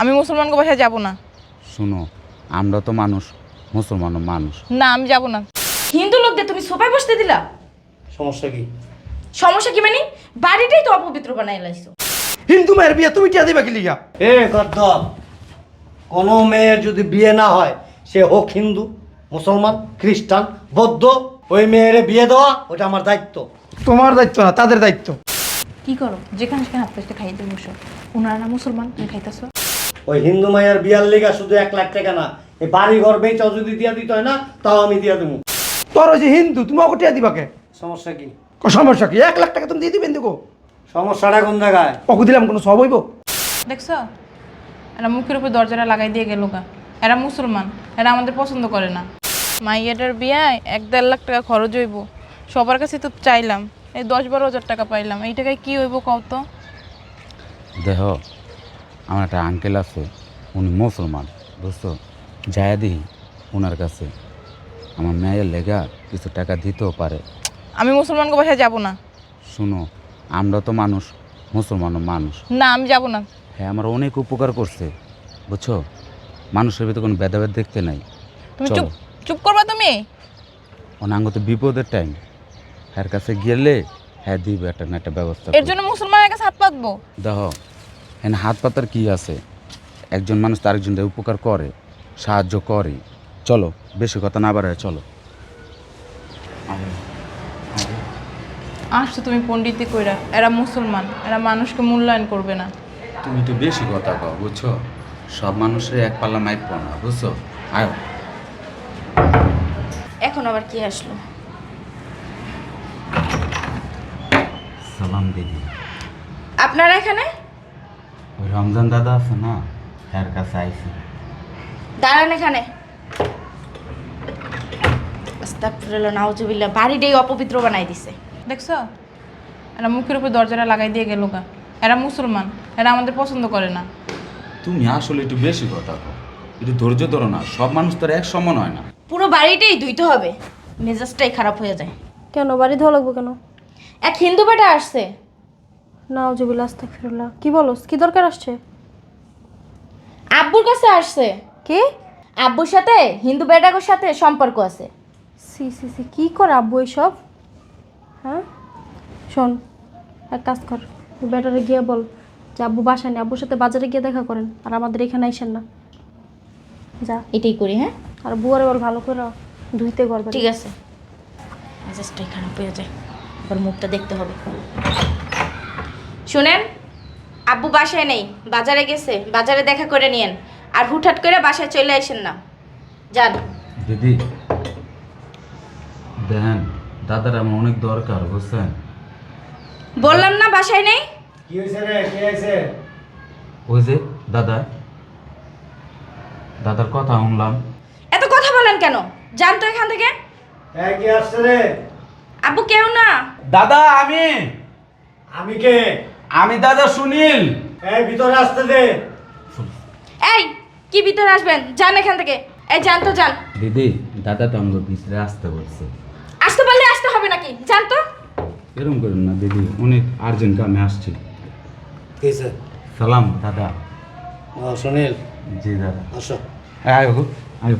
আমি মুসলমানকে বাসায় যাব না। শুনো আমরা তো মানুষ মুসলমানও মানুষ। না আমি যাব না। হিন্দু লোকদের তুমি সোফায় বসতে দিলা? সমস্যা কি? সমস্যা কি মানে? বাড়িটাই তো অপবিত্র বানাই লাইছো। হিন্দু মায়ের বিয়ে তুমি টিয়া দিবা কি লিগা? এ গদ্দপ কোনো মেয়ের যদি বিয়ে না হয় সে হোক হিন্দু মুসলমান খ্রিস্টান বৌদ্ধ ওই মেয়ের বিয়ে দেওয়া ওটা আমার দায়িত্ব। তোমার দায়িত্ব না তাদের দায়িত্ব। কি করো? যেখানে সেখানে হাত পেস্টে খাইতে বসো। ওনারা না মুসলমান তুমি খাইতেছো? ওই হিন্দু মায়ের বিয়ার লেগা শুধু এক লাখ টাকা না এই বাড়ি ঘর বেচাও যদি দিয়া দিতে হয় না তাও আমি দিয়া দেবো তোর ওই যে হিন্দু তুমি ওকে টিয়া দিবা কে? সমস্যা কি? সমস্যা কি? এক লাখ টাকা তুমি দিয়ে দিবেন দেখো। সমস্যাটা কোন জায়গায়? ওকে দিলাম কোনো সব হইব? দেখছ? এরা মুখের উপর দরজাটা লাগাই দিয়ে গেল গা। এরা মুসলমান এরা আমাদের পছন্দ করে না। মাইয়াটার বিয়ায় এক দেড় লাখ টাকা খরচ হইব। সবার কাছে তো চাইলাম এই দশ বারো হাজার টাকা পাইলাম। এই টাকায় কী হইব কত দেহ আমার একটা আঙ্কেল আছে উনি মুসলমান বুঝছ? যায় দিই ওনার কাছে। আমার মেয়ের লেগা কিছু টাকা দিতেও পারে। আমি মুসলমানকে বাসায় যাব না। শুনো আমরা তো মানুষ মুসলমানও মানুষ। না আমি যাব না। হ্যাঁ আমার অনেক উপকার করছে বুঝছ? মানুষের ভিতরে কোনো ভেদাভেদ দেখতে নাই। তুমি চুপ চুপ করবা তুমি? অনাঙ্গ তো বিপদের টাইম হ্যার কাছে গেলে হ্যাঁ দিবে একটা না একটা ব্যবস্থা এর জন্য মুসলমানের কাছে হাত পাতবো? দেখো এখানে হাত পাতার কি আছে? একজন মানুষ তার একজনের উপকার করে সাহায্য করে। চলো বেশি কথা না বাড়ায় চলো। আসছো তুমি পণ্ডিতি কইরা এরা মুসলমান এরা মানুষকে মূল্যায়ন করবে না। তুমি তো বেশি কথা কও বুঝছ? সব মানুষের এক পাল্লা মাইপ না বুঝছ? আয়। এখন আবার কি আসলো? সালাম দিদি। আপনারা এখানে? ওই রমজান দাদা আছে না? তার কাছে আইসি দাঁড়ান এখানে। আস্তাগফিরুল্লাহ নাউজুবিল্লাহ বাড়িটাই অপবিত্র বানাই দিছে। দেখছ? এরা মুখের উপর দরজাটা লাগাই দিয়ে গেল গা। এরা মুসলমান এরা আমাদের পছন্দ করে না। তুমি আসলে একটু বেশি কথা কও। একটু ধৈর্য ধরো না সব মানুষ তো আর এক সমান হয় না। পুরো বাড়িটাই ধুইতে হবে। মেজাজটাই খারাপ হয়ে যায়। কেন? বাড়ি ধোয়া লাগবো কেন? এক হিন্দু বেটা আসছে। নাও জবিল আস্তাক ফিরুল্লাহ কি বলো কি দরকার আসছে? আব্বুর কাছে আসছে। কি? আব্বুর সাথে? হিন্দু বেটাকের সাথে সম্পর্ক আছে। সি সি সি কি করে আব্বু এইসব হ্যাঁ? শোন এক কাজ কর বেটারে গিয়ে বল যে আব্বু বাসায় নেই। আব্বুর সাথে বাজারে গিয়ে দেখা করেন আর আমাদের এখানে আইসেন না। যা। এটাই করি হ্যাঁ? আর বুয়ারে বল ভালো করে ধুইতে করবে ঠিক আছে। মেজাজটাই খারাপ হয়ে যায় এবার মুখটা দেখতে হবে। শুনেন আব্বু বাসায় নেই বাজারে গেছে বাজারে দেখা করে নিয়েন। আর হুটহাট করে বাসায় চলে আসেন না। যান। দিদি দেখেন দাদার আমার অনেক দরকার বুঝছেন? বললাম না বাসায় নেই? কি হয়েছে রে কি হয়েছে? ওই যে দাদা দাদার কথা শুনলাম। এত কথা বলেন কেন? যান তো এখান থেকে। হ্যাঁ কি আসছে রে? আব্বু কেউ না। দাদা আমি। আমি কে? আমি দাদা সুনীল। এই ভিতরে আসতে দে। এই কি ভিতরে আসবেন? যান এখান থেকে। এই যান তো যান। দিদি দাদা তো আমাকে ভিতরে আসতে বলছে। আসতে পারলে আসতে হবে নাকি? যান তো। এরকম করুন না দিদি অনেক আর্জেন্ট কামে আসছি। কিসে সালাম দাদা। ও সুনীল। জি দাদা। আসো। আয়। বাবু আয়।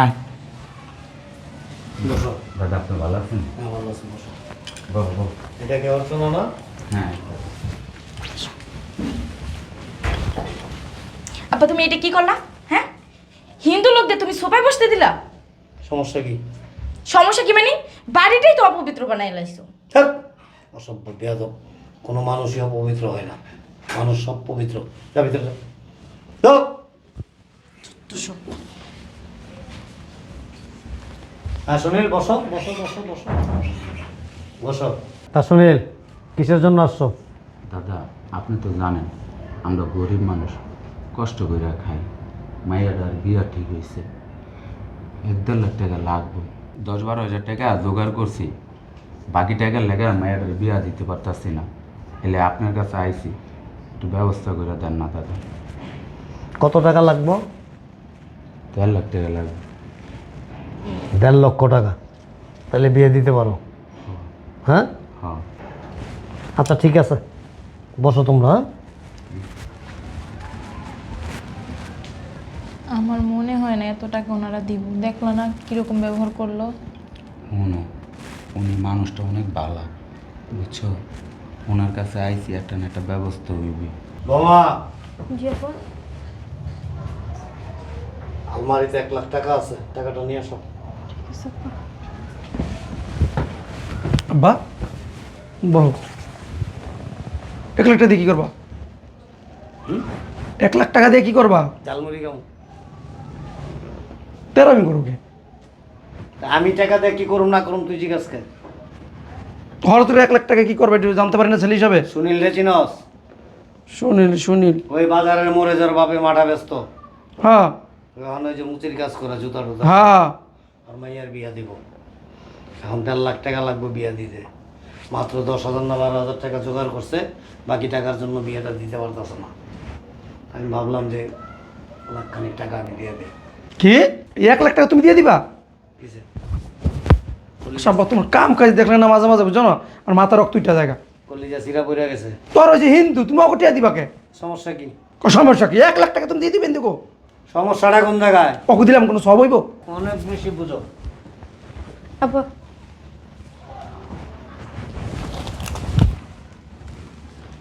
আয়। বসো। দাদা আপনি ভালো আছেন? হ্যাঁ ভালো আছি বসো। বাবু এটা কে অর্চনা না? হ্যাঁ আব্বা তুমি এটা কি করলা? হ্যাঁ? হিন্দু লোকদের তুমি সোফায় বসতে দিলা? সমস্যা কি? সমস্যা কি মানে? বাড়িটাই তো অপবিত্র বানাই লাইছো। থাক অসভ্য বেয়াদব। কোনো মানুষই অপবিত্র হয় না। মানুষ সব পবিত্র। যা ভিতরে যা। যাও। হ্যাঁ সুনীল বসো বসো বসো বসো। বসো। তা সুনীল কিসের জন্য আসছো? দাদা আপনি তো জানেন আমরা গরিব মানুষ। কষ্ট করে খাই। মায়ের বিয়া ঠিক হয়েছে এক দেড় লাখ টাকা লাগবে। দশ বারো হাজার টাকা জোগাড় করছি। বাকি টাকা লেগে মায়ের বিয়া দিতে পারতাছি না। এলে আপনার কাছে আইছি। একটু ব্যবস্থা করে দেন না দাদা। কত টাকা লাগবো? দেড় লাখ টাকা লাগবে। দেড় লক্ষ টাকা। তাহলে বিয়ে দিতে পারো। হ্যাঁ? হ্যাঁ আচ্ছা ঠিক আছে। বসো তোমরা হ্যাঁ? এত টাকা ওনারা দিব। দেখল না কীরকম ব্যবহার করল? শুনো উনি মানুষটা অনেক ভালো বুঝছ? ওনার কাছে আইসি একটা না একটা ব্যবস্থা হইবে। বোমা জি আপা? আলমারিতে এক লাখ টাকা আছে টাকাটা নিয়ে আসো। ঠিক আছে আপা। আব্বা বলো। এক লাখ টাকা দিয়ে কি করবা? এক লাখ টাকা দিয়ে কি করবা? ঝালমুড়ি কেমন তেরো আমি করব তা আমি টাকা দিয়ে কি করুম না করুম তুই জিজ্ঞাসা কর। হঠাৎ করে এক লাখ টাকা কি করবে একটু জানতে পারি না ছেলে হিসাবে? সুনীল রে চিনস? সুনীল সুনীল। ওই বাজারের মোড়ে যার বাপে মাঠা ব্যস্ত। হ্যাঁ। এখন ওই যে মুচির কাজ করা জুতা টুতা। হ্যাঁ। আর মাইয়ার বিয়া দিব। এখন দেড় লাখ টাকা লাগবে বিয়া দিতে। মাত্র দশ হাজার না বারো হাজার টাকা জোগাড় করছে বাকি টাকার জন্য বিয়েটা দিতে পারতেছে না। আমি ভাবলাম যে লাখখানিক টাকা আমি দিয়ে দিই। কি? এক লাখ টাকা তুমি দিয়ে দিবা? কিসে সব তোমার কাম কাজ দেখলে না মাঝে মাঝে বুঝো না? আর মাথা রক্ত উঠা জায়গা কলিজা সিরা পড়ে গেছে। তোর ওই যে হিন্দু তুমি ওকে টিয়া দিবা কে? সমস্যা কি? সমস্যা কি? এক লাখ টাকা তুমি দিয়ে দিবেন দেখো সমস্যাটা কোন জায়গায়? ওকে দিলাম কোনো সব হইব? অনেক বেশি বুঝো। আপা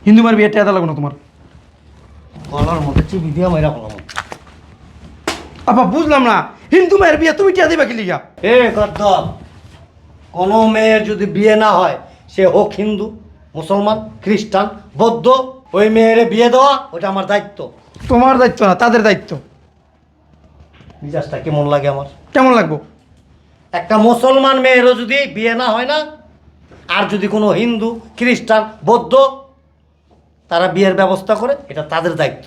হিন্দু মার বিয়ে টিয়া লাগবে না তোমার? কলার মধ্যে চিবি দিয়া মাইরা ফেলাম। আপা বুঝলাম না। হিন্দু মেয়ের বিয়ে তুমি টিয়া দিবা কি লিগা? এ গদ্দপ কোনো মেয়ের যদি বিয়ে না হয় সে হোক হিন্দু মুসলমান খ্রিস্টান বৌদ্ধ ওই মেয়ের বিয়ে দেওয়া ওটা আমার দায়িত্ব। তোমার দায়িত্ব না তাদের দায়িত্ব। মিজাজটা কেমন লাগে আমার? কেমন লাগবো? একটা মুসলমান মেয়েরও যদি বিয়ে না হয় না আর যদি কোনো হিন্দু খ্রিস্টান বৌদ্ধ তারা বিয়ের ব্যবস্থা করে এটা তাদের দায়িত্ব।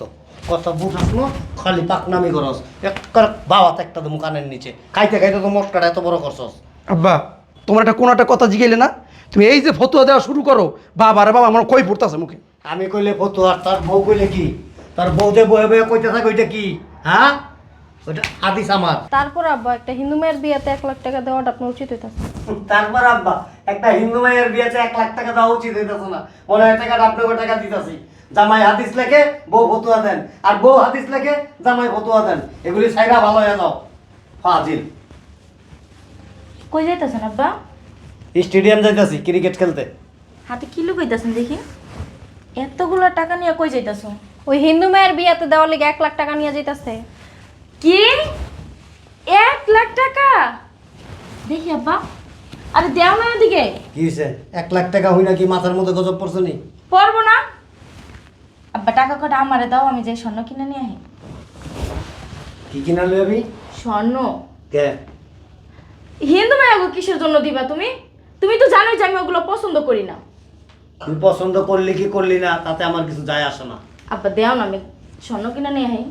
কথা বুঝাস না খালি পাকনামি করস। একবার বাবাতে একটা তো কানের নিচে। খাইতে খাইতে তো মটকাটা এত বড় করছস। আব্বা তোমার একটা কোন একটা কথা জিগেলে না তুমি এই যে ফতুয়া দেওয়া শুরু করো বাবা রে বাবা আমার কই পড়তেছে মুখে? আমি কইলে ফতুয়া তার বউ কইলে কি? তার বউদে বয়ে বয়ে কইতে থাকে ওইটা কি? হ্যাঁ? ওইটা আদিস আমার। তারপর আব্বা একটা হিন্দু মেয়ের বিয়েতে এক লাখ টাকা দেওয়াটা আপনার উচিত হইতাছে। তারপর আব্বা একটা হিন্দু মায়ের বিয়েতে এক লাখ টাকা দেওয়া উচিত হইতেছে না। মনে হয় টাকাটা আপনাকে টাকা দিতেছি। জামাই হাদিস লেখে বউ ফতুয়া দেন। আর বউ হাদিস লেখে জামাই ফতুয়া দেন। এগুলি সাইরা ভালো হয়ে যাও। ফাজিল। কই যাইতেছেন আব্বা? স্টেডিয়াম যাইতাছি ক্রিকেট খেলতে। হাতে কি লুকাইতেছেন দেখি। এতগুলো টাকা নিয়ে কই যাইতেছো? ওই হিন্দু মেয়ের বিয়েতে দেওয়ার লিগে এক লাখ টাকা নিয়ে যেতেছে কি? এক লাখ টাকা? দেখি আব্বা। আরে দেও না এদিকে কি হয়েছে এক লাখ টাকা হই না কি মাথার মধ্যে গজব পড়ছে নি? পড়ব না। আব্বা টাকা কটা আমারে দাও আমি যে স্বর্ণ কিনে নিয়ে আহি। কি কিনা লই আমি স্বর্ণ? কে? হিন্দু মায়াগো কিসের জন্য দিবা তুমি? তুমি তো জানোই যে আমি ওগুলো পছন্দ করি না। তুই পছন্দ করলি কি করলি না তাতে আমার কিছু যায় আসে না। আব্বা দেও না আমি স্বর্ণ কিনে নিয়ে আহি।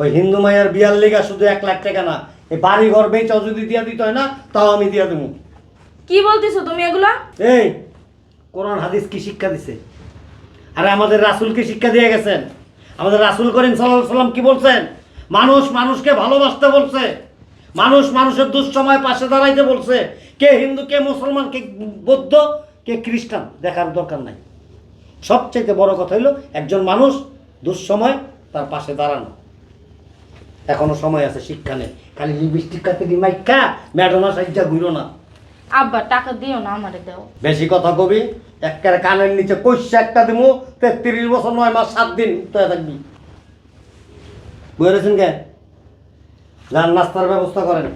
ওই হিন্দু মায়ের বিয়ার লেগা শুধু এক লাখ টাকা না এই বাড়ি ঘর বেচাও যদি দিয়া দিতে হয় না তাও আমি দিয়া দেবো। কি বলতেছো তুমি এগুলা? এই কোরআন হাদিস কি শিক্ষা দিছে? আরে আমাদের রাসূলকে শিক্ষা দিয়ে গেছেন। আমাদের রাসূল করিম আলাইহি সাল্লাম কি বলছেন? মানুষ মানুষকে ভালোবাসতে বলছে। মানুষ মানুষের দুঃসময় পাশে দাঁড়াইতে বলছে। কে হিন্দু, কে মুসলমান, কে বৌদ্ধ, কে খ্রিস্টান দেখার দরকার নাই। সবচেয়ে বড় কথা হইল, একজন মানুষ দুঃসময় তার পাশে দাঁড়ানো। এখনও সময় আছে, শিক্ষা নেই। খালি লিপস্টিক কাতে কি মাইকা ম্যাডোনা সাইজা ঘুরো না। আব্বা টাকা দিও না আমারে দাও। বেশি কথা কবি একেবারে কানের নিচে কইসা একটা দিমু তেত্রিশ বছর নয় মাস সাত দিন তো থাকবি। বুঝেছেন কে? যান নাস্তার ব্যবস্থা করেন।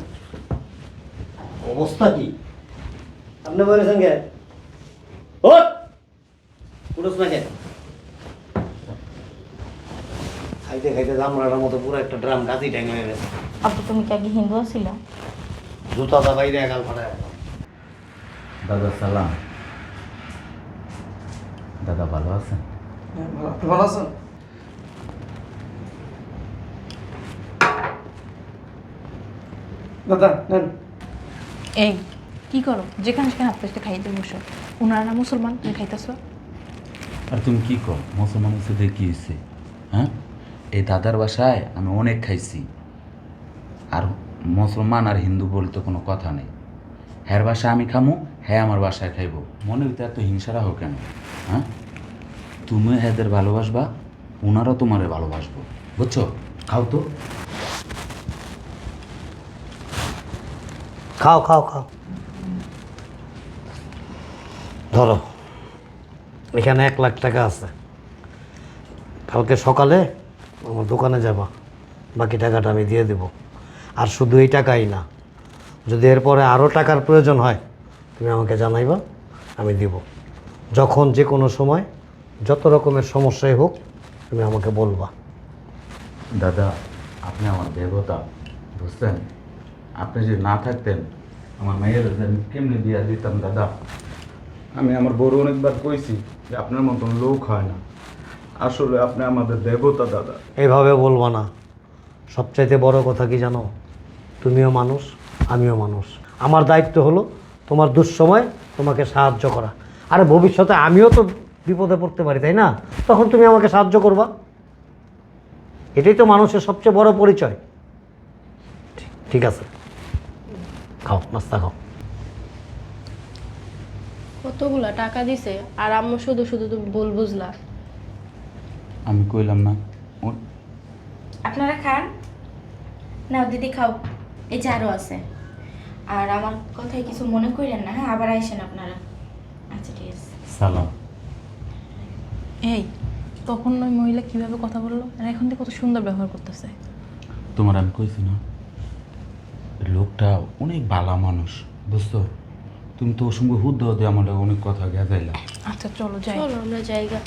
অবস্থা কি? আপনি বলেছেন কে? ও উঠোস না কে? খাইতে খাইতে জামরাটার মতো পুরো একটা ড্রাম গাছি হয়ে গেছে। আব্বু তুমি কি আগে হিন্দু ছিল? জুতা দা বাইরে একাল ফাটায়। দাদা সালাম। দাদা ভালো আছেন? ভালো। আছেন? দাদা নেন। এই কি করো? যেখানে সেখানে হাত পেস্টে খাইতে বসো। ওনারা না মুসলমান? তুমি খাইতেছো? আর তুমি কি কর মুসলমান হচ্ছে কি হয়েছে হ্যাঁ? এই দাদার বাসায় আমি অনেক খাইছি। আর মুসলমান আর হিন্দু বলতে কোনো কথা নেই। হ্যার বাসায় আমি খামু হ্যাঁ আমার বাসায় খাইবো। মনে হইতে এত হিংসারা হোক কেন? হ্যাঁ? তুমি হ্যাঁদের ভালোবাসবা ওনারাও তোমারে ভালোবাসবো। বুঝছ? খাও তো। খাও খাও খাও। ধরো, এখানে এক লাখ টাকা আছে। কালকে সকালে আমার দোকানে যাবা, বাকি টাকাটা আমি দিয়ে দেব। আর শুধু এই টাকাই না, যদি এরপরে আরও টাকার প্রয়োজন হয় তুমি আমাকে জানাইবা আমি দিব। যখন যে কোনো সময় যত রকমের সমস্যাই হোক তুমি আমাকে বলবা। দাদা আপনি আমার দেবতা বুঝছেন? আপনি যদি না থাকতেন আমার মেয়ের আমি কেমনি বিয়া দিতাম দাদা? আমি আমার বড় অনেকবার কইছি যে আপনার মতন লোক হয় না। আসলে আপনি আমাদের দেবতা দাদা। এইভাবে বলবা না। সবচাইতে বড় কথা কি জানো? তুমিও মানুষ আমিও মানুষ। আমার দায়িত্ব হলো তোমার দুঃসময় তোমাকে সাহায্য করা। আরে ভবিষ্যতে আমিও তো বিপদে পড়তে পারি তাই না? তখন তুমি আমাকে সাহায্য করবা। এটাই তো মানুষের সবচেয়ে বড় পরিচয়। ঠিক- ঠিক আছে। খাও নাস্তা খাও। কতগুলা টাকা দিছে? আর আম্মু শুধু শুধু তুমি বল বুঝলা। আমি কইলাম না। আপনারা খান। নাও দিদি খাও। এই যে আরও আছে। আর আমার কথায় কিছু মনে করেন না হ্যাঁ? আবার আইসেন আপনারা। আচ্ছা ঠিক আছে। সালাম। এই তখন ওই মহিলা কীভাবে কথা বলল? আর এখন থেকে কত সুন্দর ব্যবহার করতেছে। তোমার আমি কইছি না লোকটা অনেক ভালো মানুষ বুঝছ? তুমি তো ওর সঙ্গে হুদ্দ হতে আমার অনেক কথা গেজাইলা আচ্ছা চলো যাই। চলো আমরা জায়গা